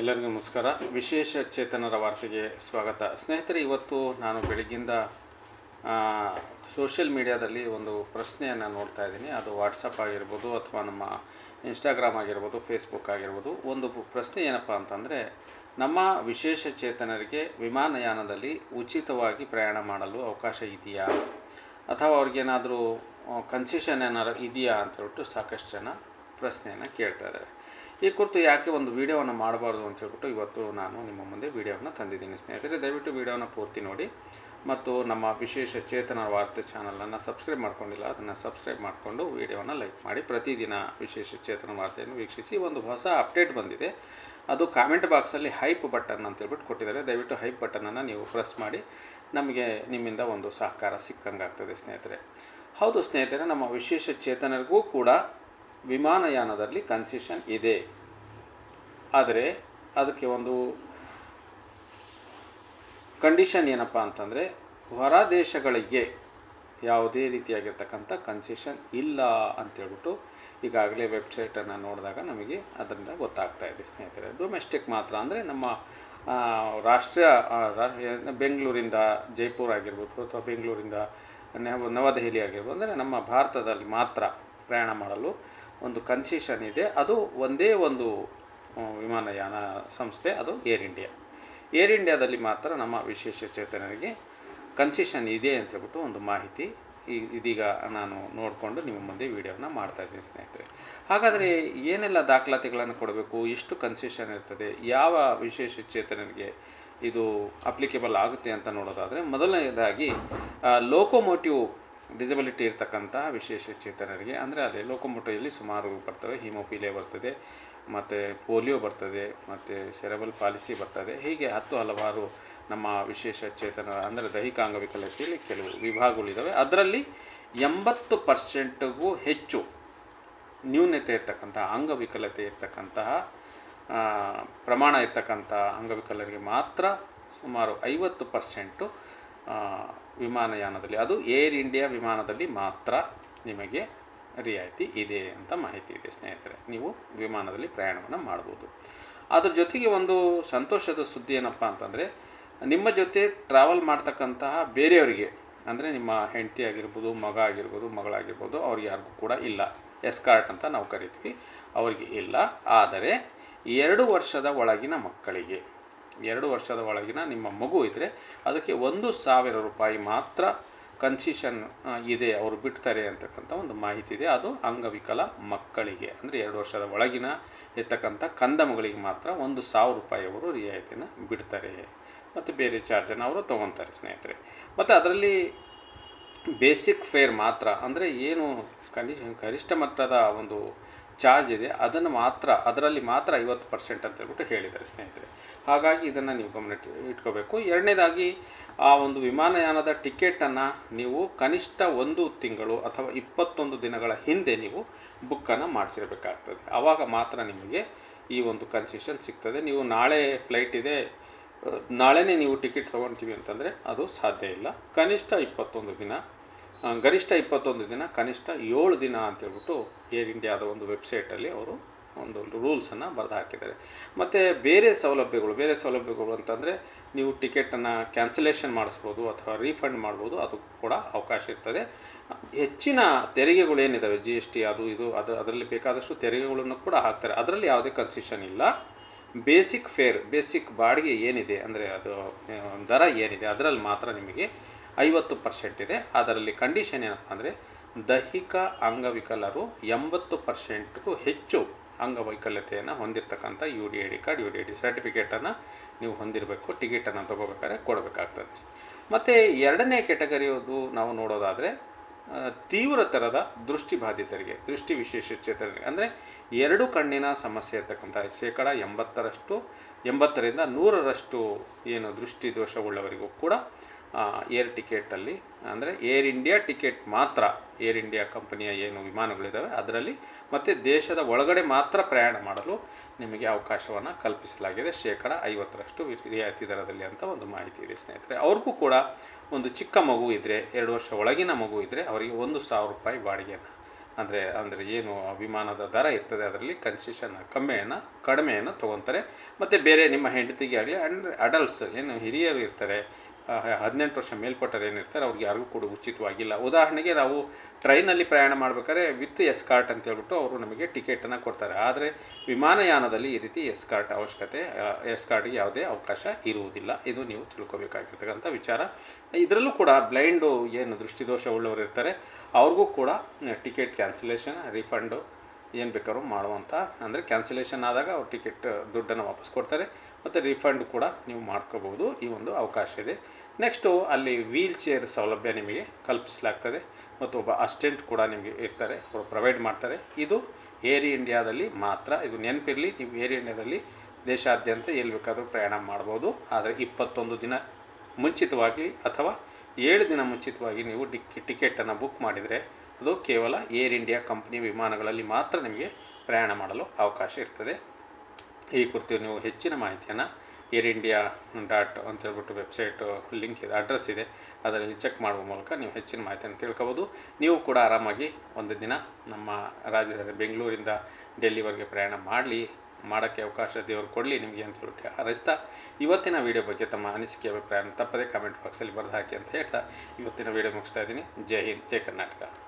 ಎಲ್ಲರಿಗೂ ನಮಸ್ಕಾರ. ವಿಶೇಷ ಚೇತನರ ವಾರ್ತೆಗೆ ಸ್ವಾಗತ. ಸ್ನೇಹಿತರೆ, ಇವತ್ತು ನಾನು ಬೆಳಗ್ಗಿಂದ ಸೋಷಿಯಲ್ ಮೀಡಿಯಾದಲ್ಲಿ ಒಂದು ಪ್ರಶ್ನೆಯನ್ನು ನೋಡ್ತಾ ಇದ್ದೀನಿ. ಅದು ವಾಟ್ಸಪ್ ಆಗಿರ್ಬೋದು ಅಥವಾ ನಮ್ಮ ಇನ್ಸ್ಟಾಗ್ರಾಮ್ ಆಗಿರ್ಬೋದು ಫೇಸ್ಬುಕ್ ಆಗಿರ್ಬೋದು. ಒಂದು ಪ್ರಶ್ನೆ ಏನಪ್ಪ ಅಂತಂದರೆ ನಮ್ಮ ವಿಶೇಷ ಚೇತನರಿಗೆ ವಿಮಾನಯಾನದಲ್ಲಿ ಉಚಿತವಾಗಿ ಪ್ರಯಾಣ ಮಾಡಲು ಅವಕಾಶ ಇದೆಯಾ? ಅಥವಾ ಅವ್ರಿಗೇನಾದರೂ ಕನ್ಸೆಷನ್ ಏನಾದ್ರು ಇದೆಯಾ ಅಂತ ಹೇಳ್ಬಿಟ್ಟು ಸಾಕಷ್ಟು ಜನ ಪ್ರಶ್ನೆಯನ್ನು ಕೇಳ್ತಾರೆ ಈ ಕುರಿತು ಯಾಕೆ ಒಂದು ವೀಡಿಯೋವನ್ನು ಮಾಡಬಾರ್ದು ಅಂತ ಹೇಳ್ಬಿಟ್ಟು ಇವತ್ತು ನಾನು ನಿಮ್ಮ ಮುಂದೆ ವೀಡಿಯೋವನ್ನು ತಂದಿದ್ದೀನಿ. ಸ್ನೇಹಿತರೆ, ದಯವಿಟ್ಟು ವೀಡಿಯೋನ ಪೂರ್ತಿ ನೋಡಿ. ಮತ್ತು ನಮ್ಮ ವಿಶೇಷ ಚೇತನ ವಾರ್ತೆ ಚಾನಲನ್ನು ಸಬ್ಸ್ಕ್ರೈಬ್ ಮಾಡ್ಕೊಂಡಿಲ್ಲ, ಅದನ್ನು ಸಬ್ಸ್ಕ್ರೈಬ್ ಮಾಡಿಕೊಂಡು ವೀಡಿಯೋವನ್ನು ಲೈಕ್ ಮಾಡಿ. ಪ್ರತಿದಿನ ವಿಶೇಷ ಚೇತನ ವಾರ್ತೆಯನ್ನು ವೀಕ್ಷಿಸಿ ಒಂದು ಹೊಸ ಅಪ್ಡೇಟ್ ಬಂದಿದೆ. ಅದು ಕಾಮೆಂಟ್ ಬಾಕ್ಸಲ್ಲಿ ಹೈಪ್ ಬಟನ್ ಅಂತ ಹೇಳ್ಬಿಟ್ಟು ಕೊಟ್ಟಿದ್ದಾರೆ. ದಯವಿಟ್ಟು ಹೈಪ್ ಬಟನನ್ನು ನೀವು ಪ್ರೆಸ್ ಮಾಡಿ. ನಮಗೆ ನಿಮ್ಮಿಂದ ಒಂದು ಸಹಕಾರ ಸಿಕ್ಕಂಗಾಗ್ತದೆ ಸ್ನೇಹಿತರೆ. ಹೌದು ಸ್ನೇಹಿತರೆ, ನಮ್ಮ ವಿಶೇಷ ಚೇತನರಿಗೂ ಕೂಡ ವಿಮಾನಯಾನದಲ್ಲಿ ಕನ್ಸೆಷನ್ ಇದೆ. ಆದರೆ ಅದಕ್ಕೆ ಒಂದು ಕಂಡೀಷನ್ ಏನಪ್ಪ ಅಂತಂದರೆ ಹೊರ ದೇಶಗಳಿಗೆ ಯಾವುದೇ ರೀತಿಯಾಗಿರ್ತಕ್ಕಂಥ ಕನ್ಸೆಷನ್ ಇಲ್ಲ ಅಂತೇಳ್ಬಿಟ್ಟು ಈಗಾಗಲೇ ವೆಬ್ಸೈಟನ್ನು ನೋಡಿದಾಗ ನಮಗೆ ಅದರಿಂದ ಗೊತ್ತಾಗ್ತಾ ಇದೆ ಸ್ನೇಹಿತರೆ. ಡೊಮೆಸ್ಟಿಕ್ ಮಾತ್ರ ಅಂದರೆ ನಮ್ಮ ರಾಷ್ಟ್ರೀಯ ಬೆಂಗಳೂರಿಂದ ಜೈಪುರ ಆಗಿರ್ಬೋದು ಅಥವಾ ಬೆಂಗಳೂರಿಂದ ನವ, ನವದೆಹಲಿ ಆಗಿರ್ಬೋದು ಅಂದರೆ ನಮ್ಮ ಭಾರತದಲ್ಲಿ ಮಾತ್ರ ಪ್ರಯಾಣ ಮಾಡಲು ಒಂದು ಕನ್ಸೆಷನ್ ಇದೆ. ಅದು ಒಂದೇ ಒಂದು ವಿಮಾನಯಾನ ಸಂಸ್ಥೆ, ಅದು ಏರ್ ಇಂಡಿಯಾ ಏರ್ ಇಂಡಿಯಾದಲ್ಲಿ ಮಾತ್ರ ನಮ್ಮ ವಿಶೇಷ ಚೇತನರಿಗೆ ಕನ್ಸೆಷನ್ ಇದೆ ಅಂತ ಹೇಳ್ಬಿಟ್ಟು ಒಂದು ಮಾಹಿತಿ ಇದೀಗ ನಾನು ನೋಡಿಕೊಂಡು ನಿಮ್ಮ ಮುಂದೆ ವಿಡಿಯೋನ ಮಾಡ್ತಾ ಇದ್ದೀನಿ ಸ್ನೇಹಿತರೆ. ಹಾಗಾದರೆ ಏನೆಲ್ಲ ದಾಖಲಾತಿಗಳನ್ನು ಕೊಡಬೇಕು? ಎಷ್ಟು ಕನ್ಸೆಷನ್ ಇರ್ತದೆ? ಯಾವ ವಿಶೇಷ ಚೇತನರಿಗೆ ಇದು ಅಪ್ಲಿಕೇಬಲ್ ಆಗುತ್ತೆ ಅಂತ ನೋಡೋದಾದರೆ, ಮೊದಲನೇದಾಗಿ ಲೋಕೋಮೋಟಿವ್ ಡಿಸಬಿಲಿಟಿ ಇರ್ತಕ್ಕಂತಹ ವಿಶೇಷ ಚೇತನರಿಗೆ, ಅಂದರೆ ಅದೇ ಲೋಕೋಮೋಟಿವಲ್ಲಿ ಸುಮಾರು ಬರ್ತವೆ ಹಿಮೋಫಿಲಿಯಾ ಬರ್ತದೆ. ಮತ್ತು ಪೋಲಿಯೋ ಬರ್ತದೆ, ಮತ್ತು ಸೆರೆಬಲ್ ಪಾಲಿಸಿ ಬರ್ತದೆ, ಹೀಗೆ ಹತ್ತು ಹಲವಾರು ನಮ್ಮ ವಿಶೇಷ ಚೇತನ, ಅಂದರೆ ದೈಹಿಕ ಅಂಗವಿಕಲತೆಯಲ್ಲಿ ಕೆಲವು ವಿಭಾಗಗಳಿದ್ದಾವೆ ಅದರಲ್ಲಿ ಎಂಬತ್ತು ಪರ್ಸೆಂಟ್ಗೂ ಹೆಚ್ಚು ನ್ಯೂನತೆ ಇರ್ತಕ್ಕಂತಹ, ಅಂಗವಿಕಲತೆ ಇರ್ತಕ್ಕಂತಹ ಪ್ರಮಾಣ ಇರ್ತಕ್ಕಂಥ ಅಂಗವಿಕಲರಿಗೆ ಮಾತ್ರ ಸುಮಾರು ಐವತ್ತು ಪರ್ಸೆಂಟು ವಿಮಾನಯಾನದಲ್ಲಿ. ಅದು ಏರ್ ಇಂಡಿಯಾ ವಿಮಾನದಲ್ಲಿ ಮಾತ್ರ ನಿಮಗೆ ರಿಯಾಯಿತಿ ಇದೆ ಅಂತ ಮಾಹಿತಿ ಇದೆ, ಸ್ನೇಹಿತರೆ. ನೀವು ವಿಮಾನದಲ್ಲಿ ಪ್ರಯಾಣವನ್ನು ಮಾಡ್ಬೋದು. ಅದ್ರ ಜೊತೆಗೆ ಒಂದು ಸಂತೋಷದ ಸುದ್ದಿ ಏನಪ್ಪ ಅಂತಂದರೆ, ನಿಮ್ಮ ಜೊತೆ ಟ್ರಾವೆಲ್ ಮಾಡ್ತಕ್ಕಂತಹ ಬೇರೆಯವರಿಗೆ, ಅಂದರೆ ನಿಮ್ಮ ಹೆಂಡತಿ ಆಗಿರ್ಬೋದು, ಮಗ ಆಗಿರ್ಬೋದು, ಮಗಳಾಗಿರ್ಬೋದು ಅವ್ರಿಗೆ ಯಾರಿಗೂ ಕೂಡ ಇಲ್ಲ. ಎಸ್ಕಾರ್ಟ್ ಅಂತ ನಾವು ಕರಿತೀವಿ. ಅವರಿಗೆ ಇಲ್ಲ. ಆದರೆ, ಎರಡು ವರ್ಷದ ಒಳಗಿನ ಮಕ್ಕಳಿಗೆ, ಎರಡು ವರ್ಷದ ಒಳಗಿನ ನಿಮ್ಮ ಮಗು ಇದ್ದರೆ ಅದಕ್ಕೆ ಒಂದು ಸಾವಿರ ರೂಪಾಯಿ ಮಾತ್ರ ಕನ್ಸೆಷನ್ ಇದೆ, ಅವರು ಬಿಡ್ತಾರೆ ಅಂತಕ್ಕಂಥ ಒಂದು ಮಾಹಿತಿ ಇದೆ. ಅದು ಅಂಗವಿಕಲ ಮಕ್ಕಳಿಗೆ, ಅಂದರೆ ಎರಡು ವರ್ಷದ ಒಳಗಿನ ಇರ್ತಕ್ಕಂಥ ಕಂದಮಗಳಿಗೆ ಮಾತ್ರ ಒಂದು ಸಾವಿರ ರೂಪಾಯಿ ಅವರು ರಿಯಾಯಿತಿನ ಬಿಡ್ತಾರೆ. ಮತ್ತು ಬೇರೆ ಚಾರ್ಜನ್ನು ಅವರು ತೊಗೊತಾರೆ, ಸ್ನೇಹಿತರೆ. ಮತ್ತು ಅದರಲ್ಲಿ ಬೇಸಿಕ್ ಫೇರ್ ಮಾತ್ರ, ಅಂದರೆ ಏನು ಕನಿಷ್ ಗರಿಷ್ಠ ಮಟ್ಟದ ಒಂದು ಚಾರ್ಜ್ ಇದೆ, ಅದನ್ನು ಮಾತ್ರ, ಅದರಲ್ಲಿ ಮಾತ್ರ ಐವತ್ತು ಪರ್ಸೆಂಟ್ ಅಂತ ಹೇಳ್ಬಿಟ್ಟು ಹೇಳಿದ್ದಾರೆ ಸ್ನೇಹಿತರೆ. ಹಾಗಾಗಿ ಇದನ್ನು ನೀವು ಗಮನ ಇಟ್- ಇಟ್ಕೋಬೇಕು. ಎರಡನೇದಾಗಿ, ಆ ಒಂದು ವಿಮಾನಯಾನದ ಟಿಕೆಟನ್ನು ನೀವು ಕನಿಷ್ಠ ಒಂದು ತಿಂಗಳು ಅಥವಾ ಇಪ್ಪತ್ತೊಂದು ದಿನಗಳ ಹಿಂದೆ ನೀವು ಬುಕ್ಕನ್ನು ಮಾಡಿಸಿರಬೇಕಾಗ್ತದೆ. ಆವಾಗ ಮಾತ್ರ ನಿಮಗೆ ಈ ಒಂದು ಕನ್ಸೆಷನ್ ಸಿಗ್ತದೆ. ನೀವು ನಾಳೆ ಫ್ಲೈಟ್ ಇದೆ, ನಾಳೆನೇ ನೀವು ಟಿಕೆಟ್ ತೊಗೊಳ್ತೀವಿ ಅಂತಂದರೆ ಅದು ಸಾಧ್ಯ ಇಲ್ಲ. ಕನಿಷ್ಠ ಇಪ್ಪತ್ತೊಂದು ದಿನ ಗರಿಷ್ಠ ಇಪ್ಪತ್ತೊಂದು ದಿನ, ಕನಿಷ್ಠ ಏಳು ದಿನ ಅಂತೇಳ್ಬಿಟ್ಟು ಏರ್ ಇಂಡಿಯಾದ ಒಂದು ವೆಬ್ಸೈಟಲ್ಲಿ ಅವರು ಒಂದು ರೂಲ್ಸನ್ನು ಬರೆದು ಹಾಕಿದ್ದಾರೆ ಮತ್ತು ಬೇರೆ ಸೌಲಭ್ಯಗಳು ಬೇರೆ ಸೌಲಭ್ಯಗಳು ಅಂತಂದರೆ ನೀವು ಟಿಕೆಟನ್ನು ಕ್ಯಾನ್ಸಲೇಷನ್ ಮಾಡಿಸ್ಬೋದು ಅಥವಾ ರೀಫಂಡ್ ಮಾಡ್ಬೋದು, ಅದು ಕೂಡ ಅವಕಾಶ ಇರ್ತದೆ. ಹೆಚ್ಚಿನ ತೆರಿಗೆಗಳು ಏನಿದ್ದಾವೆ ಜಿ ಎಸ್ ಟಿ ಅದು ಇದು, ಅದು ಅದರಲ್ಲಿ ಬೇಕಾದಷ್ಟು ತೆರಿಗೆಗಳನ್ನು ಕೂಡ ಹಾಕ್ತಾರೆ. ಅದರಲ್ಲಿ ಯಾವುದೇ ಕನ್ಸಿಷನ್ ಇಲ್ಲ. ಬೇಸಿಕ್ ಫೇರ್, ಬೇಸಿಕ್ ಬಾಡಿಗೆ ಏನಿದೆ, ಅಂದರೆ ಅದು ದರ ಏನಿದೆ, ಅದರಲ್ಲಿ ಮಾತ್ರ ನಿಮಗೆ ಐವತ್ತು ಪರ್ಸೆಂಟ್ ಇದೆ. ಅದರಲ್ಲಿ ಕಂಡೀಷನ್ ಏನಪ್ಪ ಅಂದರೆ ದೈಹಿಕ ಅಂಗವಿಕಲರು ಎಂಬತ್ತು ಪರ್ಸೆಂಟ್ಗೂ ಹೆಚ್ಚು ಅಂಗವೈಕಲ್ಯತೆಯನ್ನು ಹೊಂದಿರತಕ್ಕಂಥ U D I D card U D I D ಸರ್ಟಿಫಿಕೇಟನ್ನು ನೀವು ಹೊಂದಿರಬೇಕು. ಟಿಕೆಟನ್ನು ತೊಗೋಬೇಕಾದ್ರೆ ಕೊಡಬೇಕಾಗ್ತದೆ. ಮತ್ತು ಎರಡನೇ ಕೆಟಗರಿಯದು ನಾವು ನೋಡೋದಾದರೆ ತೀವ್ರತರದ ದೃಷ್ಟಿಬಾಧಿತರಿಗೆ ದೃಷ್ಟಿ ವಿಶೇಷಚೇತನರಿಗೆ ಅಂದರೆ ಎರಡು ಕಣ್ಣಿನ ಸಮಸ್ಯೆ ಇರ್ತಕ್ಕಂಥ ಶೇಕಡ ಎಂಬತ್ತರಷ್ಟು, ಎಂಬತ್ತರಿಂದ ನೂರರಷ್ಟು ಏನು ದೃಷ್ಟಿ ದೋಷವುಳ್ಳವರಿಗೂ ಕೂಡ ಏರ್ ಟಿಕೆಟಲ್ಲಿ, ಅಂದರೆ ಏರ್ ಇಂಡಿಯಾ ಟಿಕೆಟ್ ಮಾತ್ರ, ಏರ್ ಇಂಡಿಯಾ ಕಂಪನಿಯ ಏನು ವಿಮಾನಗಳಿದ್ದಾವೆ ಅದರಲ್ಲಿ ಮತ್ತು ದೇಶದ ಒಳಗಡೆ ಮಾತ್ರ ಪ್ರಯಾಣ ಮಾಡಲು ನಿಮಗೆ ಅವಕಾಶವನ್ನು ಕಲ್ಪಿಸಲಾಗಿದೆ. ಶೇಕಡ ಐವತ್ತರಷ್ಟು ರಿಯಾಯಿತಿ ದರದಲ್ಲಿ ಅಂತ ಒಂದು ಮಾಹಿತಿ ಇದೆ ಸ್ನೇಹಿತರೆ. ಅವ್ರಿಗೂ ಕೂಡ ಒಂದು ಚಿಕ್ಕ ಮಗು ಇದ್ದರೆ ಎರಡು ವರ್ಷ ಒಳಗಿನ ಮಗು ಇದ್ದರೆ ಅವರಿಗೆ ಒಂದು ಸಾವಿರ ರೂಪಾಯಿ ಬಾಡಿಗೆಯನ್ನು ಅಂದರೆ ಅಂದರೆ ಏನು ವಿಮಾನದ ದರ ಇರ್ತದೆ, ಅದರಲ್ಲಿ ಕನ್ಸೆಷನ್ ಕಮ್ಮಿಯನ್ನು, ಕಡಿಮೆಯನ್ನು ತೊಗೊತಾರೆ. ಮತ್ತು ಬೇರೆ ನಿಮ್ಮ ಹೆಂಡತಿಗೆ ಆಗಲಿ ಅಂಡ್ ಅಡಲ್ಟ್ಸ್ ಏನು ಹಿರಿಯರು ಇರ್ತಾರೆ ಹದಿನೆಂಟು ವರ್ಷ ಮೇಲ್ಪಟ್ಟರು ಏನಿರ್ತಾರೆ, ಅವ್ರಿಗೆ ಯಾರಿಗೂ ಕೂಡ ಉಚಿತವಾಗಿಲ್ಲ. ಉದಾಹರಣೆಗೆ ನಾವು ಟ್ರೈನಲ್ಲಿ ಪ್ರಯಾಣ ಮಾಡಬೇಕಾದ್ರೆ ವಿತ್ ಎಸ್ಕಾರ್ಟ್ ಅಂತ ಹೇಳ್ಬಿಟ್ಟು ಅವರು ನಮಗೆ ಟಿಕೆಟನ್ನು ಕೊಡ್ತಾರೆ. ಆದರೆ ವಿಮಾನಯಾನದಲ್ಲಿ ಈ ರೀತಿ ಎಸ್ಕಾರ್ಟ್ ಅವಶ್ಯಕತೆ ಎಸ್ಕಾರ್ಟ್ಗೆ ಯಾವುದೇ ಅವಕಾಶ ಇರುವುದಿಲ್ಲ. ಇದು ನೀವು ತಿಳ್ಕೊಬೇಕಾಗಿರ್ತಕ್ಕಂಥ ವಿಚಾರ. ಇದರಲ್ಲೂ ಕೂಡ ಬ್ಲೈಂಡು ಏನು ದೃಷ್ಟಿದೋಷ ಉಳ್ಳವರು ಇರ್ತಾರೆ, ಅವ್ರಿಗೂ ಕೂಡ ಟಿಕೆಟ್ ಕ್ಯಾನ್ಸಲೇಷನ್, ರಿಫಂಡು ಏನು ಬೇಕಾದ್ರೂ ಮಾಡುವಂಥ, ಅಂದರೆ ಕ್ಯಾನ್ಸಲೇಷನ್ ಆದಾಗ ಅವ್ರು ಟಿಕೆಟ್ ದುಡ್ಡನ್ನು ವಾಪಸ್ ಕೊಡ್ತಾರೆ. ಮತ್ತು ರಿಫಂಡ್ ಕೂಡ ನೀವು ಮಾಡ್ಕೋಬೋದು ಈ ಒಂದು ಅವಕಾಶ ಇದೆ. ನೆಕ್ಸ್ಟು ಅಲ್ಲಿ ವೀಲ್ ಚೇರ್ ಸೌಲಭ್ಯ ನಿಮಗೆ ಕಲ್ಪಿಸಲಾಗ್ತದೆ. ಮತ್ತು ಒಬ್ಬ ಅಸ್ಟೆಂಟ್ ಕೂಡ ನಿಮಗೆ ಇರ್ತಾರೆ. ಅವರು ಪ್ರೊವೈಡ್ ಮಾಡ್ತಾರೆ. ಇದು ಏರ್ ಇಂಡಿಯಾದಲ್ಲಿ ಮಾತ್ರ, ಇದು ನೆನಪಿರಲಿ, ನೀವು ಏರ್ ಇಂಡಿಯಾದಲ್ಲಿ ದೇಶಾದ್ಯಂತ ಎಲ್ಲಿ ಬೇಕಾದರೂ ಪ್ರಯಾಣ ಮಾಡ್ಬೋದು. ಆದರೆ ಇಪ್ಪತ್ತೊಂದು ದಿನ ಮುಂಚಿತವಾಗಿ ಅಥವಾ ಏಳು ದಿನ ಮುಂಚಿತವಾಗಿ ನೀವು ಟಿಕ್, ಟಿಕೆಟನ್ನು ಬುಕ್ ಮಾಡಿದರೆ ಅದು ಕೇವಲ ಏರ್ ಇಂಡಿಯಾ ಕಂಪ್ನಿ ವಿಮಾನಗಳಲ್ಲಿ ಮಾತ್ರ ನಿಮಗೆ ಪ್ರಯಾಣ ಮಾಡಲು ಅವಕಾಶ ಇರ್ತದೆ. ಈ ಕುರಿತು ನೀವು ಹೆಚ್ಚಿನ ಮಾಹಿತಿಯನ್ನು ಏರ್ ಇಂಡಿಯಾ ಡಾಟ್ ಅಂತ ಹೇಳ್ಬಿಟ್ಟು ವೆಬ್ಸೈಟು ಲಿಂಕ್ ಇದೆ, ಅಡ್ರೆಸ್ ಇದೆ, ಅದರಲ್ಲಿ ಚೆಕ್ ಮಾಡುವ ಮೂಲಕ ನೀವು ಹೆಚ್ಚಿನ ಮಾಹಿತಿಯನ್ನು ತಿಳ್ಕೊಬೋದು. ನೀವು ಕೂಡ ಆರಾಮಾಗಿ ಒಂದು ದಿನ ನಮ್ಮ ರಾಜ್ಯದಲ್ಲಿ ಬೆಂಗಳೂರಿಂದ ಡೆಲ್ಲಿವರೆಗೆ ಪ್ರಯಾಣ ಮಾಡಲಿ, ಮಾಡೋಕ್ಕೆ ಅವಕಾಶ ದೇವರು ಕೊಡಲಿ ನಿಮಗೆ ಅಂತ ಹೇಳ್ಬಿಟ್ಟು ಹಾರೈಸ್ತಾ, ಇವತ್ತಿನ ವೀಡಿಯೋ ಬಗ್ಗೆ ತಮ್ಮ ಅನಿಸಿಕೆ ಅಭಿಪ್ರಾಯ ತಪ್ಪದೇ ಕಾಮೆಂಟ್ ಬಾಕ್ಸಲ್ಲಿ ಬರೆದು ಹಾಕಿ ಅಂತ ಹೇಳ್ತಾ, ಇವತ್ತಿನ ವಿಡಿಯೋ ಮುಗಿಸ್ತಾ ಇದ್ದೀನಿ. ಜೈ ಹಿಂದ್, ಜೈ ಕರ್ನಾಟಕ.